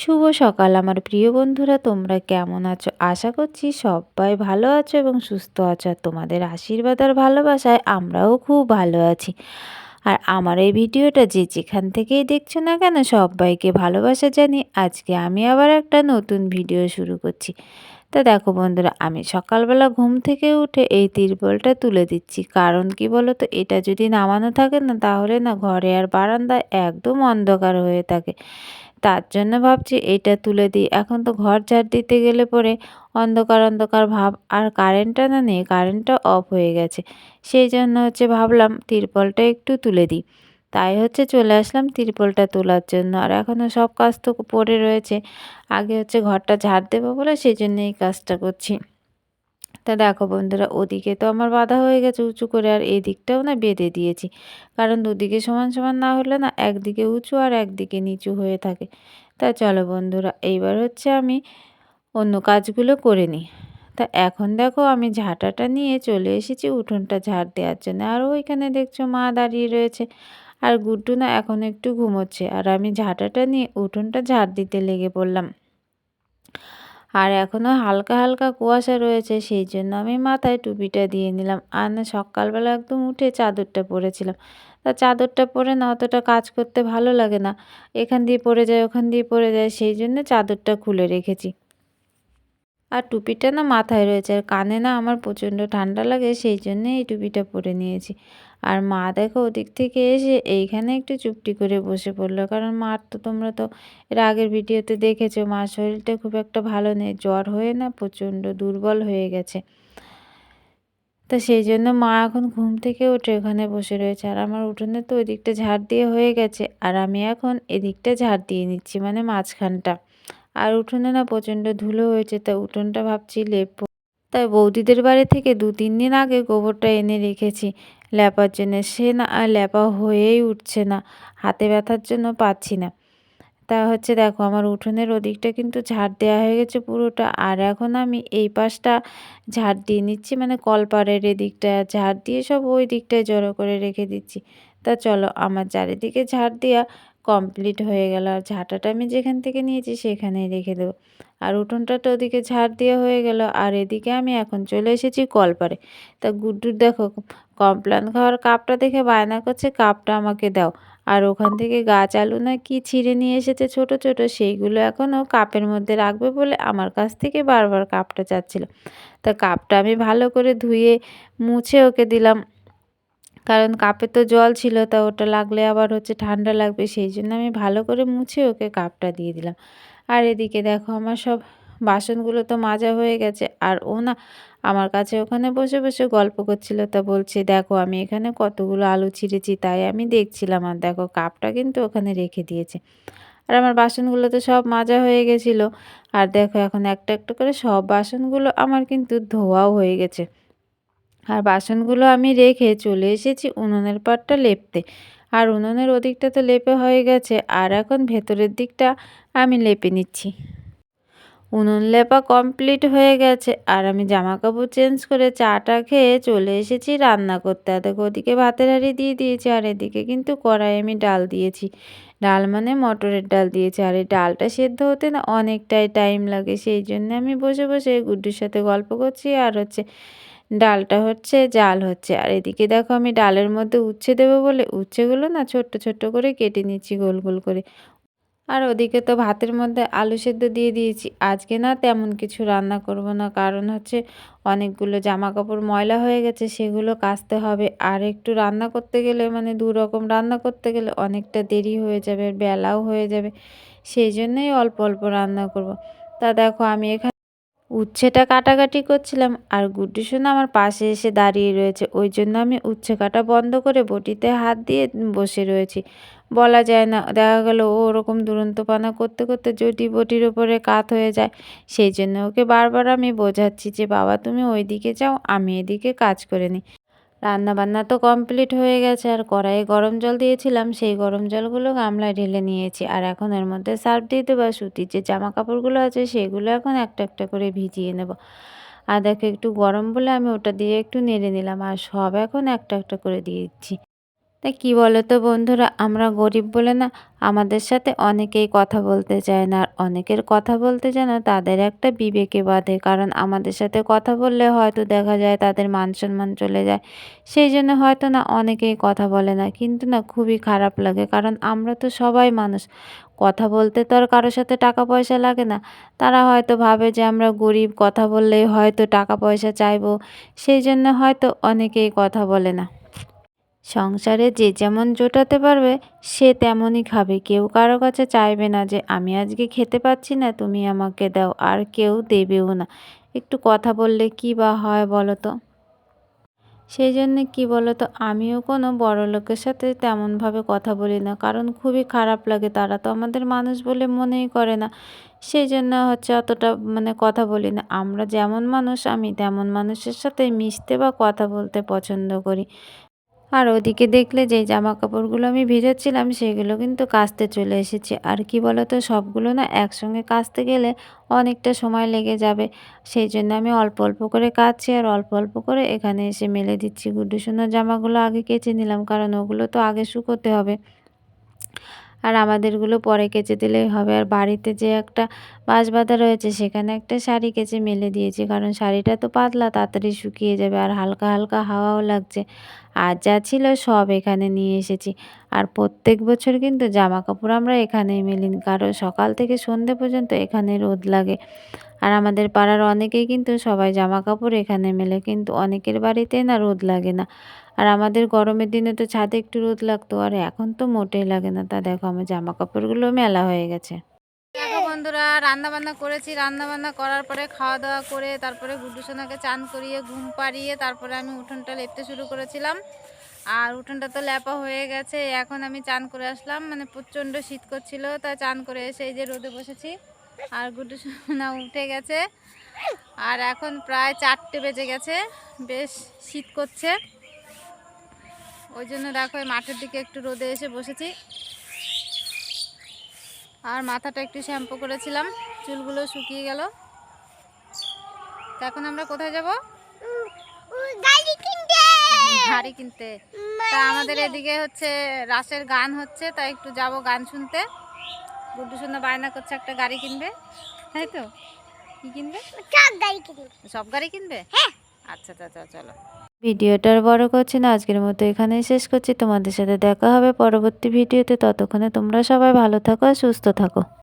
শুভ সকাল, আমার প্রিয় বন্ধুরা, তোমরা কেমন আছো? আশা করছি সবাই ভালো আছো এবং সুস্থ আছো। তোমাদের আশীর্বাদ আর ভালোবাসায় আমরাও খুব ভালো আছি। আর আমার এই ভিডিওটা যে যেখান থেকেই দেখছ না কেন, সবাইকে ভালোবাসা জানি আজকে আমি আবার একটা নতুন ভিডিও শুরু করছি। তা দেখো বন্ধুরা, আমি সকালবেলা ঘুম থেকে উঠে এই তিরপলটা তুলে দিচ্ছি। কারণ কি বলো তো এটা যদি নামানো থাকে না, তাহলে না ঘরে আর বারান্দায় একদম অন্ধকার হয়ে থাকে। তার জন্য ভাবছি এইটা তুলে দিই। এখন তো ঘর ঝাড় দিতে গেলে পরে অন্ধকার অন্ধকার ভাব আর কারেন্টটা না নেই কারেন্টটা অফ হয়ে গেছে। সেই জন্য হচ্ছে ভাবলাম তিরপলটা একটু তুলে দিই। তাই হচ্ছে চলে আসলাম তিরপলটা তোলার জন্য। আর এখনও সব কাজ তো পড়ে রয়েছে। আগে হচ্ছে ঘরটা ঝাড় দেবো বলে সেই জন্য এই কাজটা করছি। তা দেখো বন্ধুরা, ওদিকে তো আমার বাধা হয়ে গেছে উঁচু করে, আর এদিকটাও না বেঁধে দিয়েছি। কারণ দুদিকে সমান সমান না হলে না একদিকে উঁচু আর একদিকে নিচু হয়ে থাকে। তা চলো বন্ধুরা, এইবার হচ্ছে আমি অন্য কাজগুলো করে নিই। তা এখন দেখো আমি ঝাঁটাটা নিয়ে চলে এসেছি উঠোনটা ঝাড় দেওয়ার জন্য। আর ওইখানে দেখছ মা দাঁড়িয়ে রয়েছে। আর গুড্ডু না এখন একটু ঘুমোচ্ছে। আর আমি ঝাঁটাটা নিয়ে উঠোনটা ঝাড় দিতে লেগে পড়লাম। আর এখনও হালকা হালকা কুয়াশা রয়েছে, সেই জন্য আমি মাথায় টুপিটা দিয়ে নিলাম। আর না, সকালবেলা একদম উঠে চাদরটা পরেছিলাম। তা চাদরটা পরে না অতটা কাজ করতে ভালো লাগে না। এখান দিয়ে পরে যায়, ওখান দিয়ে পরে যায়, সেই জন্য চাদরটা খুলে রেখেছি। আর টুপিটা না মাথায় রয়েছে, আর কানে না আমার প্রচণ্ড ঠান্ডা লাগে, সেই জন্যে এই টুপিটা পরে নিয়েছি। আর মা দেখো ওদিক থেকে এসে এইখানে একটু চুপটি করে বসে পড়ল। কারণ মার তো তোমরা তো এর আগের ভিডিওতে দেখেছ মার শরীরটা খুব একটা ভালো নেই, জ্বর হয়ে না প্রচণ্ড দুর্বল হয়ে গেছে। তা সেই জন্য মা এখন ঘুম থেকে উঠে ওখানে বসে রয়েছে। আর আমার উঠোনে তো ওই দিকটা ঝাড় দিয়ে হয়ে গেছে। আর আমি এখন এদিকটা ঝাড় দিয়ে নিচ্ছি মানে মাঝখানটা। আর উঠোনে না প্রচণ্ড ধুলো হয়েছে, তা উঠোনটা ভাবছি লেপ তাই বৌদিদের বাড়ি থেকে দু তিন দিন আগে গোবরটা এনে রেখেছি। ল্যাপার জন্য সে না আর ল্যাপা হয়েই উঠছে না, হাতে ব্যথার জন্য পাচ্ছি না। তা হচ্ছে দেখো, আমার উঠোনের ওদিকটা কিন্তু ঝাড় দেওয়া হয়ে গেছে পুরোটা, আর এখন আমি এই পাশটা ঝাড় দিয়ে নিচ্ছি মানে কলপাড়ের এদিকটা ঝাড় দিয়ে সব ওই দিকটায় জড়ো করে রেখে দিচ্ছি। তা চলো, আমার চারিদিকে ঝাড় দেওয়া কমপ্লিট হয়ে গেল, আর ঝাঁটাটা আমি যেখান থেকে নিয়েছি সেখানেই রেখে দেবো। আর উঠোনটা তো ওদিকে ঝাড় দেওয়া হয়ে গেল, আর এদিকে আমি এখন চলে এসেছি কলপারে তা গুড্ডুর দেখো কমপ্লান খাওয়ার কাপটা দেখে বায়না করছে, কাপটা আমাকে দাও। আর ওখান থেকে গাছ আলু না কি ছিঁড়ে নিয়ে এসেছে ছোট ছোট, সেইগুলো এখনও কাপের মধ্যে রাখবে বলে আমার কাছ থেকে বারবার কাপটা চাচ্ছিল। তা কাপটা আমি ভালো করে ধুয়ে মুছে ওকে দিলাম। কারণ কাপে তো জল ছিল, তা ওটা লাগলে আবার হচ্ছে ঠান্ডা লাগবে, সেই জন্য আমি ভালো করে মুছে ওকে কাপটা দিয়ে দিলাম। আর এদিকে দেখো আমার সব বাসনগুলো তো মাজা হয়ে গেছে, আর ও না আমার কাছে ওখানে বসে বসে গল্প করছিল। তা বলছে, দেখো, আমি এখানে কতগুলো আলু ছিঁড়েছি, তাই আমি দেখছিলাম। আর দেখো, কাপটা কিন্তু ওখানে রেখে দিয়েছে। আর আমার বাসনগুলো তো সব মাজা হয়ে গেছিল। আর দেখো, এখন একটা একটা করে সব বাসনগুলো আমার কিন্তু ধোয়াও হয়ে গেছে। আর বাসনগুলো আমি রেখে চলে এসেছি উনুনের পাটটা লেপতে। আর উনুনের ওদিকটা তো লেপে হয়ে গেছে। আর এখন ভেতরের দিকটা আমি লেপে নিচ্ছি। উনুন লেপা কমপ্লিট হয়ে গেছে। আর আমি জামা কাপড় চেঞ্জ করে চাটা খেয়ে চলে এসেছি রান্না করতে। আর দেখো, ওদিকে ভাতের হাঁড়ি দিয়ে দিয়েছি, আর এদিকে কিন্তু কড়াই আমি ডাল দিয়েছি। ডাল মানে মটরের ডাল দিয়েছি। আর এই ডালটা সেদ্ধ হতে না অনেকটাই টাইম লাগে, সেই জন্য আমি বসে বসে গুড্ডুর সাথে গল্প করছি। আর হচ্ছে, ডালটা হচ্ছে, জাল হচ্ছে। আর এদিকে দেখো, আমি ডালের মধ্যে উচ্ছে দেবো বলে উচ্ছেগুলো না ছোট্ট ছোট্ট করে কেটে নিচ্ছি গোল গোল করে। আর ওদিকে তো ভাতের মধ্যে আলু সেদ্ধ দিয়ে দিয়েছি। আজকে না তেমন কিছু রান্না করব না। কারণ হচ্ছে অনেকগুলো জামা কাপড় ময়লা হয়ে গেছে, সেগুলো কাচতে হবে। আর একটু রান্না করতে গেলে মানে দু রকম রান্না করতে গেলে অনেকটা দেরি হয়ে যাবে, বেলাও হয়ে যাবে। সেই জন্যই অল্প অল্প রান্না করব। তা দেখো আমি এখানে উচ্ছেটা কাটাকাটি করছিলাম আর গুড্ডু সোনা আমার পাশে এসে দাঁড়িয়ে রয়েছে। ওই জন্য আমি উচ্ছে কাটা বন্ধ করে বটিতে হাত দিয়ে বসে রয়েছি। বলা যায় না, দেখা গেল ও ওরকম দুরন্তপানা করতে করতে যদি বটির ওপরে কাত হয়ে যায়, সেই জন্য ওকে বারবার আমি বোঝাচ্ছি যে, বাবা, তুমি ওই দিকে যাও, আমি এদিকে কাজ করে নিই। রান্নাবান্না তো কমপ্লিট হয়ে গেছে, আর কড়াইয়ে গরম জল দিয়েছিলাম, সেই গরম জলগুলো গামলায় ঢেলে নিয়েছি। আর এখন এর মধ্যে সার্ফ দিয়ে দেবো সুতির যে জামা কাপড়গুলো আছে, সেগুলো এখন একটা একটা করে ভিজিয়ে নেব। আর দেখো একটু গরম বলে আমি ওটা দিয়ে একটু নেড়ে নিলাম, আর সব এখন একটা একটা করে দিয়েছি। তো কী বলো তো বন্ধুরা, আমরা গরিব বলে না, আমাদের সাথে অনেকেই কথা বলতে চায় না, আর অনেকের কথা বলতে যেন তাদের একটা বিবেকে বাঁধে, কারণ আমাদের সাথে কথা বললে হয়তো দেখা যায় তাদের মান সম্মান চলে যায়। সেই জন্য হয়তো না অনেকেই কথা বলে না, কিন্তু না খুবই খারাপ লাগে, কারণ আমরা তো সবাই মানুষ। কথা বলতে তো আর কারোর সাথে টাকা পয়সা লাগে না, তারা হয়তো ভাবে যে আমরা গরিব, কথা বললেই হয়তো টাকা পয়সা চাইব, সেই জন্য হয়তো অনেকেই কথা বলে না। সংসারে যে যেমন জোটাতে পারবে, সে তেমনই খাবে। কেউ কারও কাছে চাইবে না যে, আমি আজকে খেতে পাচ্ছি না, তুমি আমাকে দাও। আর কেউ দেবেও না। একটু কথা বললে কি বা হয় বলো তো? সেই জন্যে কী বলো তো, আমিও কোনো বড় লোকের সাথে তেমনভাবে কথা বলি না। কারণ খুবই খারাপ লাগে, তারা তো আমাদের মানুষ বলে মনেই করে না। সেই জন্য হচ্ছে অতটা মানে কথা বলি না। আমরা যেমন মানুষ, আমি তেমন মানুষের সাথে মিশতে বা কথা বলতে পছন্দ করি। আর ওদিকে দেখলে যে জামা কাপড়গুলো আমি ভেজাচ্ছিলাম, সেগুলো কিন্তু কাচতে চলে এসেছে। আর কি বলো তো সবগুলো না একসঙ্গে কাচতে গেলে অনেকটা সময় লেগে যাবে। সেই জন্য আমি অল্প অল্প করে কাচছি আর অল্প অল্প করে এখানে এসে মেলে দিচ্ছি। গুড্ডু সোনার জামাগুলো আগে কেচে নিলাম, কারণ ওগুলো তো আগে শুকোতে হবে। আর আমাদেরগুলো পরে কেচে দিলেই হবে। আর বাড়িতে যে একটা বাঁশ বাঁধা রয়েছে, সেখানে একটা শাড়ি কেচে মেলে দিয়েছি, কারণ শাড়িটা তো পাতলা, তাড়াতাড়ি শুকিয়ে যাবে আর হালকা হালকা হাওয়াও লাগছে। আর যা ছিল সব এখানে নিয়ে এসেছি। আর প্রত্যেক বছর কিন্তু জামা কাপড় আমরা এখানেই মেলি, কারণ সকাল থেকে সন্ধে পর্যন্ত এখানে রোদ লাগে। আর আমাদের পাড়ার অনেকেই কিন্তু সবাই জামা কাপড় এখানে মেলে, কিন্তু অনেকের বাড়িতে না রোদ লাগে না। আর আমাদের গরমের দিনে তো ছাদে একটু রোদ লাগতো, আর এখন তো মোটেই লাগে না। তা দেখো, আমার জামা কাপড়গুলো মেলা হয়ে গেছে। বন্ধুরা রান্না বান্না করেছি। রান্না বান্না করার পরে খাওয়া দাওয়া করে, তারপরে গুড্ডু সোনাকে চান করিয়ে, ঘুম পাড়িয়ে, তারপরে আমি উঠোনটা লেপতে শুরু করেছিলাম। আর উঠোনটা তো ল্যাপা হয়ে গেছে, এখন আমি চান করে আসলাম। মানে প্রচণ্ড শীত করছিল তাই চান করে এসে এই যে রোদে বসেছি। আর গুড্ডু সোনা উঠে গেছে। আর এখন প্রায় চারটে বেজে গেছে। বেশ শীত করছে। ওই জন্য দেখো মাঠের দিকে একটু রোদে এসে বসেছি। আর মাথাটা একটু শ্যাম্পু করেছিলাম। চুলগুলো শুকিয়ে গেল। এখন আমরা কোথায় যাব? গাড়ি কিনতে। তা আমাদের এদিকে হচ্ছে রাসের গান হচ্ছে তাই একটু যাব গান শুনতে। গুড্ডু সুন্দর বায়না করছে একটা গাড়ি কিনবে তাই তো? কি কিনবে? সব গাড়ি কিনবে। সব গাড়ি কিনবে? আচ্ছা আচ্ছা চলো। ভিডিওটা আর বড় করছি না আজকের মতো এখানেই শেষ করছি। তোমাদের সাথে দেখা হবে পরবর্তী ভিডিওতে ততক্ষণে তোমরা সবাই ভালো থাকো আর সুস্থ থাকো।